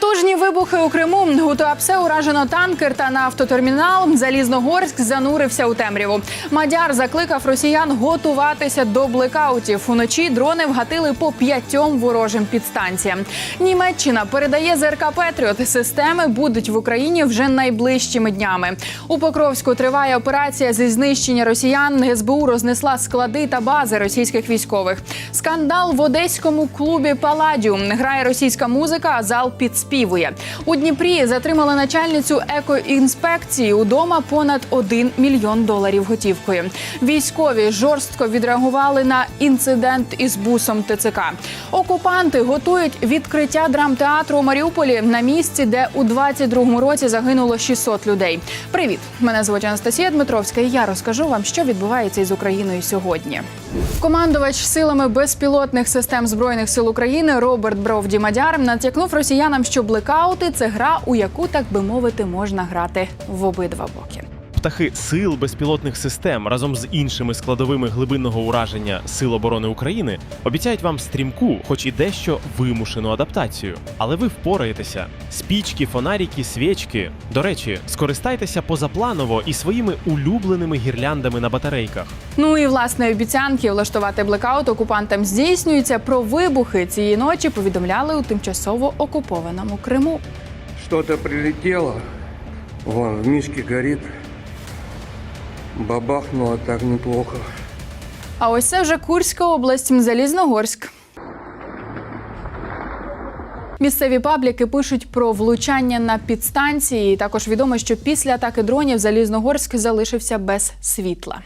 Потужні вибухи у Криму. У уражено танкер та нафтотермінал. Залізногорськ занурився у темряву. Мадяр закликав росіян готуватися до блекаутів. Уночі дрони вгатили по п'ятьом ворожим підстанціям. Німеччина передає ЗРК Петріот. Системи будуть в Україні вже найближчими днями. У Покровську триває операція зі знищення росіян. СБУ рознесла склади та бази російських військових. Скандал в одеському клубі Паладіум. Грає російська музика, а зал підспівує. У Дніпрі затримали начальницю екоінспекції. Удома понад 1 мільйон доларів готівкою. Військові жорстко відреагували на інцидент із бусом ТЦК. Окупанти готують відкриття драмтеатру у Маріуполі на місці, де у 22-му році загинуло 600 людей. Привіт! Мене звуть Анастасія Дмитровська. і Я розкажу вам, що відбувається із Україною сьогодні. Командувач силами безпілотних систем збройних сил України Роберт Бровді Мадяр натякнув росіянам, що блекаути це гра, у яку так би мовити можна грати в обидва боки. Птахи сил безпілотних систем разом з іншими складовими глибинного ураження Сил оборони України обіцяють вам стрімку, хоч і дещо вимушену адаптацію. Але ви впораєтеся. Спічки, фонарики, свічки. До речі, скористайтеся позапланово і своїми улюбленими гірляндами на батарейках. Ну і власне обіцянки влаштувати блекаут окупантам здійснюються. Про вибухи цієї ночі повідомляли у тимчасово окупованому Криму. Что-то прилетело. Вон, в мишке горит. Бабахнуло так неплохо. А ось це вже Курська область, Залізногорськ. Місцеві пабліки пишуть про влучання на підстанції. Також відомо, що після атаки дронів Залізногорськ залишився без світла.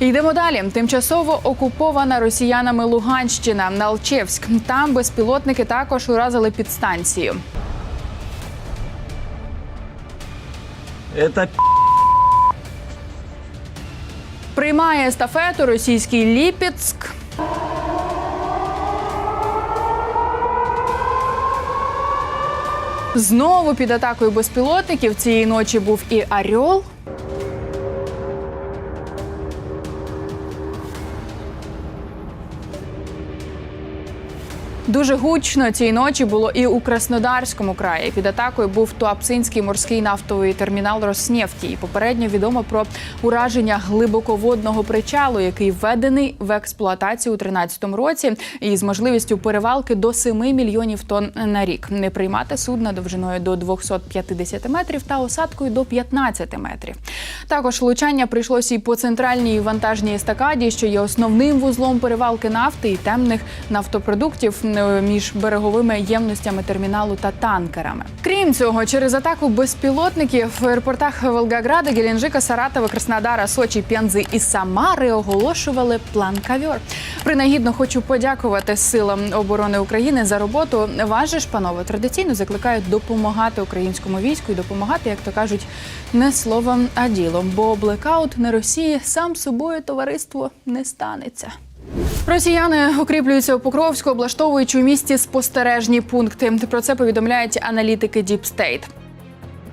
Йдемо далі. Тимчасово окупована росіянами Луганщина Налчевськ. Там безпілотники також уразили підстанцію. Это Приймає естафету російський Ліпецьк. Знову під атакою безпілотників цієї ночі був і Аріол. Дуже гучно цієї ночі було і у Краснодарському краї. Під атакою був Туапсинський морський нафтовий термінал Роснефті. І попередньо відомо про ураження глибоководного причалу, який введений в експлуатацію у 2013 році, і з можливістю перевалки до 7 мільйонів тонн на рік. Не приймати судна довжиною до 250 метрів та осадкою до 15 метрів. Також влучання прийшлося і по центральній вантажній естакаді, що є основним вузлом перевалки нафти і темних нафтопродуктів е, між береговими ємностями терміналу та танкерами. Крім цього, через атаку безпілотників в аеропортах Волгограда, Геленджика, Саратова, Краснодара, Сочі, Пензи і Самари оголошували план кавьор. Принагідно хочу подякувати силам оборони України за роботу. Ж, панове, традиційно закликають допомагати українському війську і допомагати, як то кажуть, не словом, а ділом. Бо блекаут на Росії сам собою товариство не станеться. Росіяни укріплюються у Покровську, облаштовуючи у місті спостережні пункти. Про це повідомляють аналітики State.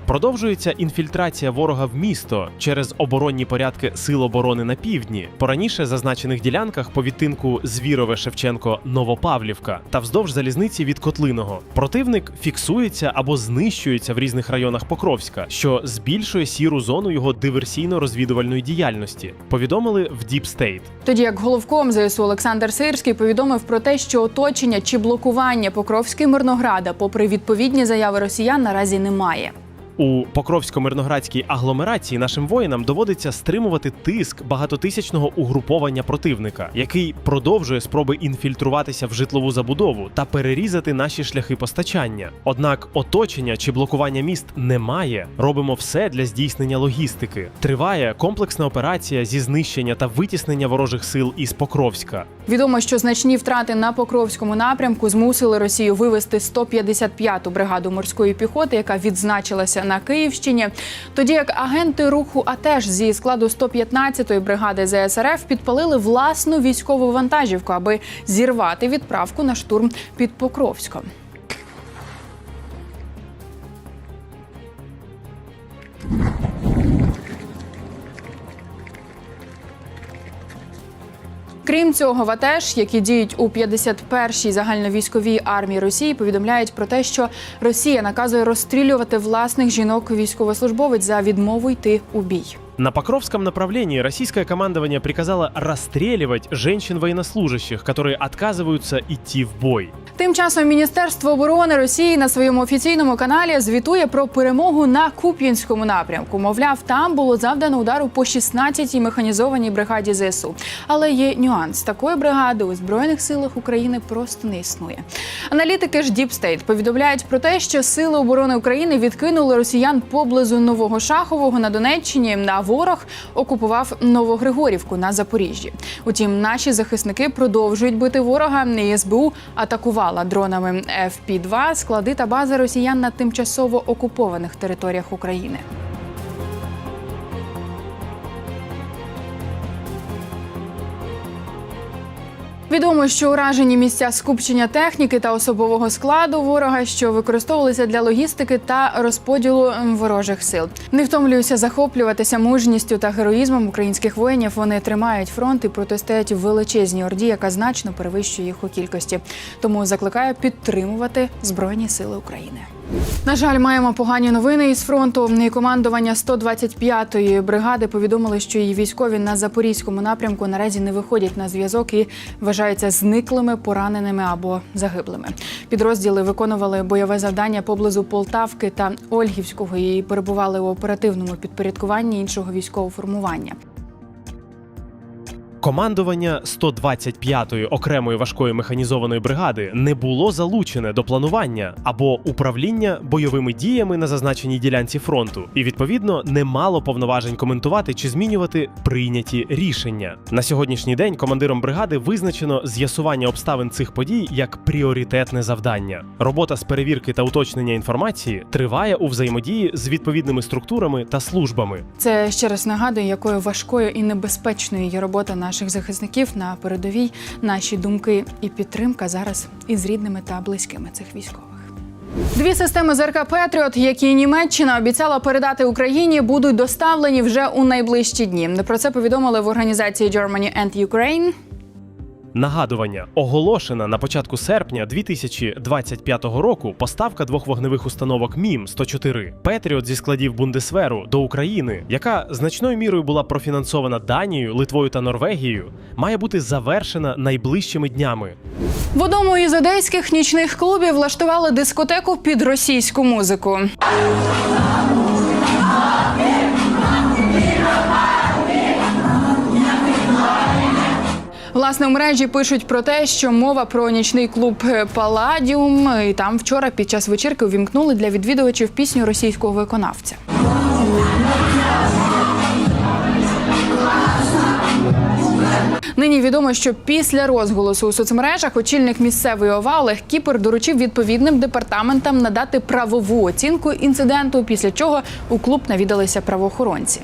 Продовжується інфільтрація ворога в місто через оборонні порядки Сил оборони на півдні, по раніше зазначених ділянках по відтинку Звірове Шевченко Новопавлівка та вздовж залізниці від Котлиного. Противник фіксується або знищується в різних районах Покровська, що збільшує сіру зону його диверсійно-розвідувальної діяльності. Повідомили в State. Тоді як головком ЗСУ Олександр Сирський повідомив про те, що оточення чи блокування Покровської Мирнограда, попри відповідні заяви росіян, наразі немає. У Покровсько-Мирноградській агломерації нашим воїнам доводиться стримувати тиск багатотисячного угруповання противника, який продовжує спроби інфільтруватися в житлову забудову та перерізати наші шляхи постачання. Однак оточення чи блокування міст немає. Робимо все для здійснення логістики. Триває комплексна операція зі знищення та витіснення ворожих сил із Покровська. Відомо, що значні втрати на Покровському напрямку змусили Росію вивести 155-ту бригаду морської піхоти, яка відзначилася на Київщині. Тоді як агенти руху АТЕШ зі складу 115-ї бригади ЗСРФ підпалили власну військову вантажівку, аби зірвати відправку на штурм під Покровськом. Крім цього, ВАТЕШ, які діють у 51-й загальновійськовій армії Росії, повідомляють про те, що Росія наказує розстрілювати власних жінок військовослужбовець за відмову йти у бій. На Покровском направлении российское командование приказало расстреливать женщин-военнослужащих, которые отказываются идти в бой. Тим часом Міністерство оборони Росії на своєму офіційному каналі звітує про перемогу на Куп'янському напрямку. Мовляв, там було завдано удару по 16-й механізованій бригаді ЗСУ. Але є нюанс: такої бригади у збройних силах України просто не існує. Аналітики ж Deep State повідомляють про те, що сили оборони України відкинули росіян поблизу Нового Шахового на Донеччині. А ворог окупував Новогригорівку на Запоріжжі. Утім, наші захисники продовжують бити ворога. І СБУ атакувала дронами FP-2 склади та бази росіян на тимчасово окупованих територіях України. Відомо, що уражені місця скупчення техніки та особового складу ворога, що використовувалися для логістики та розподілу ворожих сил. Не втомлююся захоплюватися мужністю та героїзмом українських воїнів. Вони тримають фронт і протистоять величезній орді, яка значно перевищує їх у кількості. Тому закликаю підтримувати збройні сили України. На жаль, маємо погані новини із фронту. І командування 125-ї бригади повідомили, що її військові на запорізькому напрямку наразі не виходять на зв'язок і вважаються зниклими, пораненими або загиблими. Підрозділи виконували бойове завдання поблизу Полтавки та Ольгівського і перебували у оперативному підпорядкуванні іншого військового формування. Командування 125-ї окремої важкої механізованої бригади не було залучене до планування або управління бойовими діями на зазначеній ділянці фронту, і відповідно не мало повноважень коментувати чи змінювати прийняті рішення. На сьогоднішній день командиром бригади визначено з'ясування обставин цих подій як пріоритетне завдання. Робота з перевірки та уточнення інформації триває у взаємодії з відповідними структурами та службами. Це ще раз нагадує, якою важкою і небезпечною є робота наших захисників на передовій. Наші думки і підтримка зараз із рідними та близькими цих військових. Дві системи ЗРК Петріот, які Німеччина обіцяла передати Україні, будуть доставлені вже у найближчі дні. Про це повідомили в організації Germany and Ukraine. Нагадування оголошена на початку серпня 2025 року поставка двох вогневих установок МІМ 104 Петріот зі складів Бундесверу до України, яка значною мірою була профінансована Данією, Литвою та Норвегією, має бути завершена найближчими днями. В одному із одеських нічних клубів влаштували дискотеку під російську музику. Власне, у мережі пишуть про те, що мова про нічний клуб Паладіум. І там вчора під час вечірки увімкнули для відвідувачів пісню російського виконавця. Нині відомо, що після розголосу у соцмережах очільник місцевої ОВА Олег Кіпер доручив відповідним департаментам надати правову оцінку інциденту, після чого у клуб навідалися правоохоронці.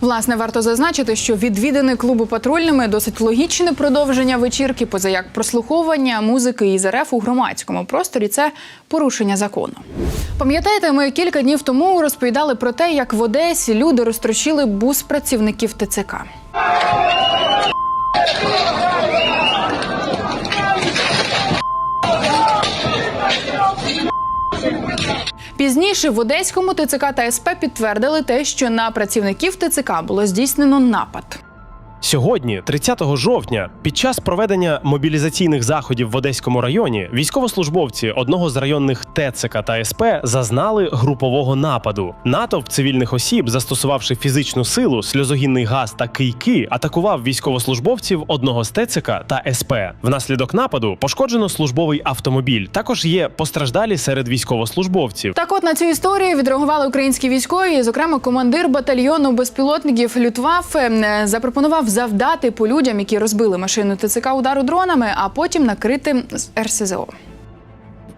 Власне, варто зазначити, що відвідини клубу патрульними досить логічне продовження вечірки, поза як прослуховування музики із РФ у громадському просторі це порушення закону. Пам'ятаєте, ми кілька днів тому розповідали про те, як в Одесі люди розтрощили бус працівників ТЦК. Пізніше в Одеському ТЦК та СП підтвердили те, що на працівників ТЦК було здійснено напад. Сьогодні, 30 жовтня, під час проведення мобілізаційних заходів в Одеському районі, військовослужбовці одного з районних ТЦК та СП зазнали групового нападу. Натовп цивільних осіб, застосувавши фізичну силу, сльозогінний газ та кийки, атакував військовослужбовців одного з ТЦК та СП. Внаслідок нападу пошкоджено службовий автомобіль. Також є постраждалі серед військовослужбовців. Так, от на цю історію відреагували українські військові. Зокрема, командир батальйону безпілотників Лютваффе е, завдати по людям, які розбили машину ТЦК удару дронами, а потім накрити РСЗО.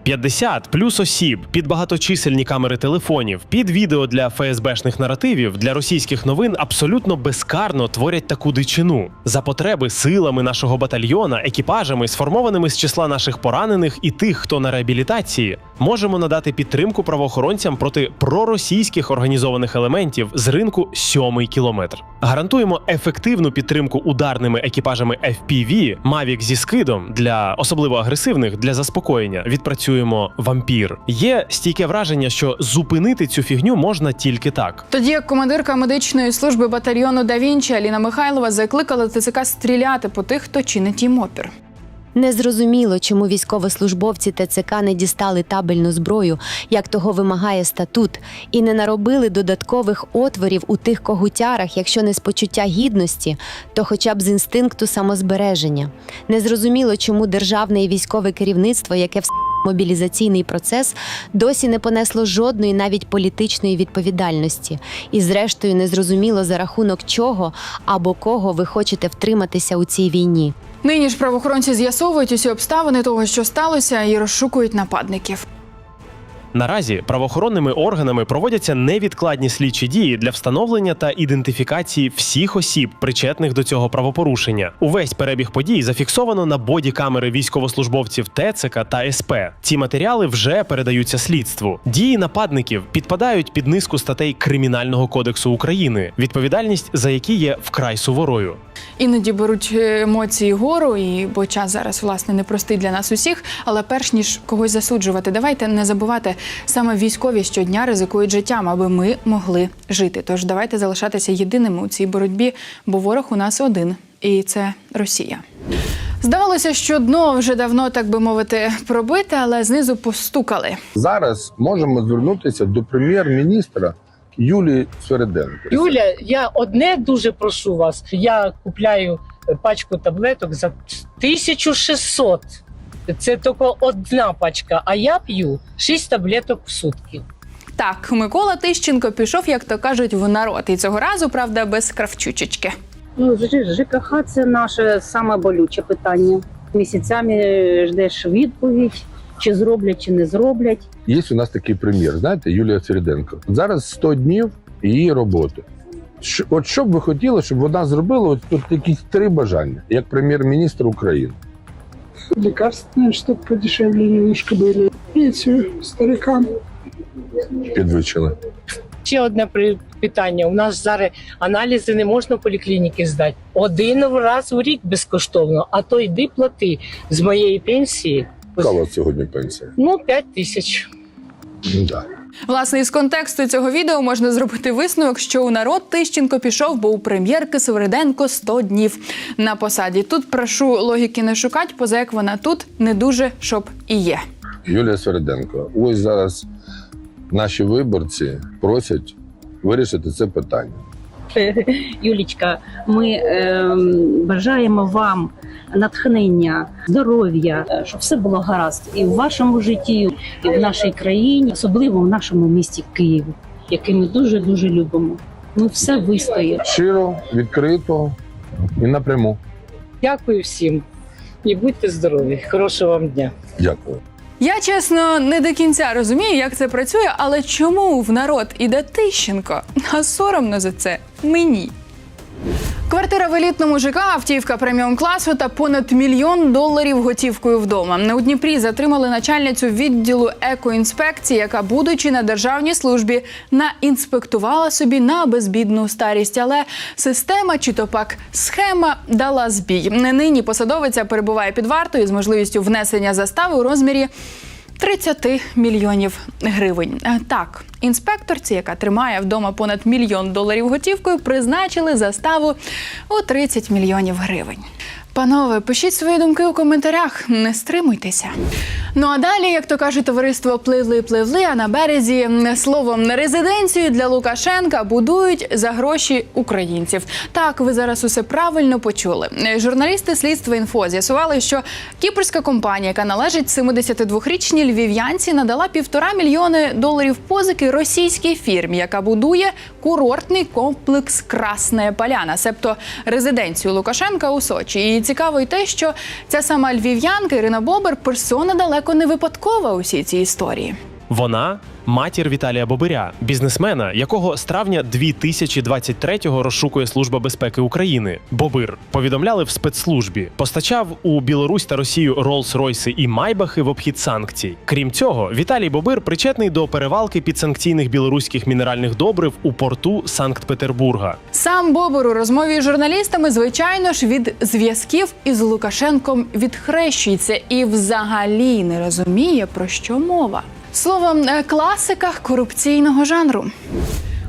50 плюс осіб під багаточисельні камери телефонів, під відео для ФСБшних наративів для російських новин абсолютно безкарно творять таку дичину за потреби силами нашого батальйона, екіпажами, сформованими з числа наших поранених і тих, хто на реабілітації. Можемо надати підтримку правоохоронцям проти проросійських організованих елементів з ринку сьомий кілометр. Гарантуємо ефективну підтримку ударними екіпажами FPV, Mavic зі скидом для особливо агресивних для заспокоєння. Відпрацюємо вампір. Є стійке враження, що зупинити цю фігню можна тільки так. Тоді як командирка медичної служби батальйону Да Вінчі Аліна Михайлова закликала ТЦК стріляти по тих, хто чинить їм опір. Незрозуміло, чому військовослужбовці ТЦК не дістали табельну зброю, як того вимагає статут, і не наробили додаткових отворів у тих когутярах, якщо не з почуття гідності, то хоча б з інстинкту самозбереження. Незрозуміло, чому державне і військове керівництво, яке в мобілізаційний процес досі не понесло жодної навіть політичної відповідальності. І зрештою незрозуміло за рахунок чого або кого ви хочете втриматися у цій війні. Нині ж правоохоронці з'ясовують усі обставини того, що сталося, і розшукують нападників. Наразі правоохоронними органами проводяться невідкладні слідчі дії для встановлення та ідентифікації всіх осіб, причетних до цього правопорушення. Увесь перебіг подій зафіксовано на боді камери військовослужбовців ТЦК та СП. Ці матеріали вже передаються слідству. Дії нападників підпадають під низку статей Кримінального кодексу України, відповідальність за які є вкрай суворою. Іноді беруть емоції гору, і бо час зараз власне непростий для нас усіх. Але перш ніж когось засуджувати, давайте не забувати саме військові щодня ризикують життям, аби ми могли жити. Тож давайте залишатися єдиними у цій боротьбі, бо ворог у нас один, і це Росія. Здавалося, що дно вже давно, так би мовити, пробите, але знизу постукали. Зараз можемо звернутися до прем'єр-міністра Юлії Свереденко. Юля, я одне дуже прошу вас. Я купляю пачку таблеток за 1600. Це тільки одна пачка, а я п'ю 6 таблеток в сутки. Так, Микола Тищенко пішов, як то кажуть, в народ. І цього разу, правда, без кравчучечки. Ну, ЖКХ це наше саме болюче питання. Місяцями ждеш відповідь, чи зроблять, чи не зроблять. Є у нас такий прем'єр, знаєте, Юлія Свереденко. Зараз 100 днів її роботи. Що- От що б ви хотіли, щоб вона зробила от, от якісь три бажання, як прем'єр-міністр України? лекарственные, чтобы подешевле немножко были. Пенсию старикам. Підвищили. Ще одне при- питання. У нас зараз аналізи не можна в поліклініки здати. Один раз у рік безкоштовно, а то йди плати з моєї пенсії. Яка у вас сьогодні пенсія? Ну, 5 тисяч. Да. Власне, із контексту цього відео можна зробити висновок, що у народ Тищенко пішов, бо у прем'єрки Севериденко 100 днів на посаді. Тут прошу логіки не шукати, поза як вона тут не дуже щоб і є. Юлія Свереденко, ось зараз наші виборці просять вирішити це питання. Юлічка, ми ем, бажаємо вам натхнення, здоров'я, е, щоб все було гаразд і в вашому житті, і в нашій країні, особливо в нашому місті Києві, який ми дуже дуже любимо. Ми все вистоїмо. Щиро, відкрито і напряму. Дякую всім і будьте здорові. Хорошого вам дня. Дякую. Я чесно не до кінця розумію, як це працює, але чому в народ іде Тищенко? А соромно за це мені. Квартира в елітному ЖК, автівка преміум класу та понад мільйон доларів готівкою вдома. На у Дніпрі затримали начальницю відділу екоінспекції, яка, будучи на державній службі, наінспектувала собі на безбідну старість. Але система чи то пак схема дала збій. Нині посадовиця перебуває під вартою з можливістю внесення застави у розмірі. 30 мільйонів гривень. Е, Так, інспекторці, яка тримає вдома понад мільйон доларів готівкою, призначили заставу у 30 мільйонів гривень. Панове, пишіть свої думки у коментарях, не стримуйтеся. Ну а далі, як то каже товариство, пливли, пливли, а на березі м, словом резиденцію для Лукашенка будують за гроші українців. Так, ви зараз усе правильно почули. Е, Журналісти слідства інфо з'ясували, що кіпрська компанія, яка належить 72-річній львів'янці, надала півтора мільйони доларів позики російській фірмі, яка будує курортний комплекс Красна Поляна, себто резиденцію Лукашенка у Сочі. І цікаво й те, що ця сама львів'янка Ірина Бобер персона далеко не випадкова у всій цій історії. Вона матір Віталія Бобиря, бізнесмена, якого з травня 2023-го розшукує Служба безпеки України. Бобир повідомляли в спецслужбі, постачав у Білорусь та Росію Роллс-Ройси і Майбахи в обхід санкцій. Крім цього, Віталій Бобир причетний до перевалки підсанкційних білоруських мінеральних добрив у порту Санкт-Петербурга. Сам Бобер у розмові з журналістами, звичайно ж, від зв'язків із Лукашенком відхрещується і взагалі не розуміє, про що мова. Словом, класиках класика корупційного жанру.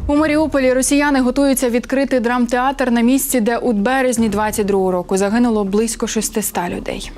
У Маріуполі росіяни готуються відкрити драмтеатр на місці, де у березні 22-го року загинуло близько 600 людей.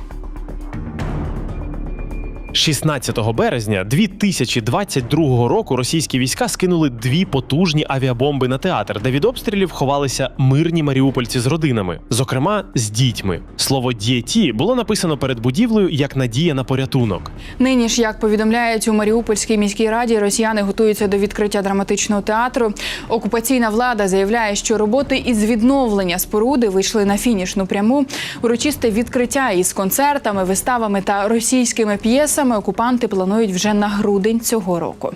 16 березня 2022 року російські війська скинули дві потужні авіабомби на театр, де від обстрілів ховалися мирні маріупольці з родинами, зокрема з дітьми. Слово дієті було написано перед будівлею як надія на порятунок. Нині ж, як повідомляють у Маріупольській міській раді, росіяни готуються до відкриття драматичного театру. Окупаційна влада заявляє, що роботи із відновлення споруди вийшли на фінішну пряму. Урочисте відкриття із концертами, виставами та російськими п'єсами окупанти планують вже на грудень цього року.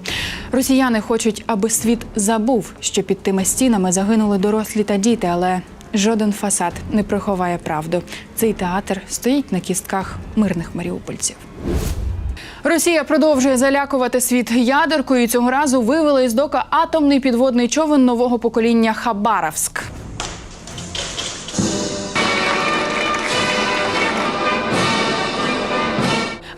Росіяни хочуть, аби світ забув, що під тими стінами загинули дорослі та діти, але. Жоден фасад не приховає правду. Цей театр стоїть на кістках мирних маріупольців. Росія продовжує залякувати світ ядеркою. Цього разу вивели із дока атомний підводний човен нового покоління Хабаровськ.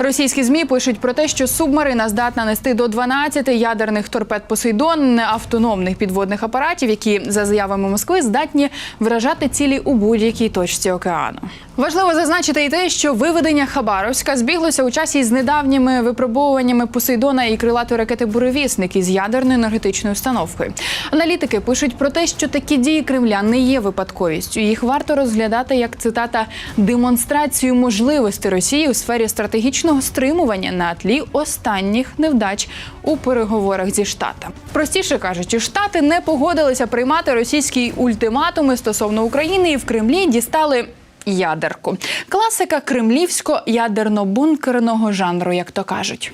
Російські змі пишуть про те, що субмарина здатна нести до 12 ядерних торпед Посейдон, автономних підводних апаратів, які за заявами Москви здатні вражати цілі у будь-якій точці океану. Важливо зазначити і те, що виведення Хабаровська збіглося у часі з недавніми випробовуваннями Посейдона і крилатої ракети Буревісник із ядерною енергетичною установкою. Аналітики пишуть про те, що такі дії Кремля не є випадковістю. Їх варто розглядати як цитата демонстрацію можливостей Росії у сфері стратегічного стримування на тлі останніх невдач у переговорах зі штатами. Простіше кажучи, штати не погодилися приймати російські ультиматуми стосовно України і в Кремлі дістали. Ядерку класика кремлівсько-ядерно-бункерного жанру, як то кажуть.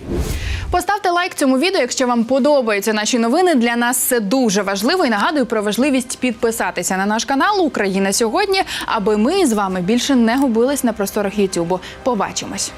Поставте лайк цьому відео, якщо вам подобаються наші новини. Для нас це дуже важливо і нагадую про важливість підписатися на наш канал Україна сьогодні, аби ми з вами більше не губились на просторах Ютубу. Побачимось.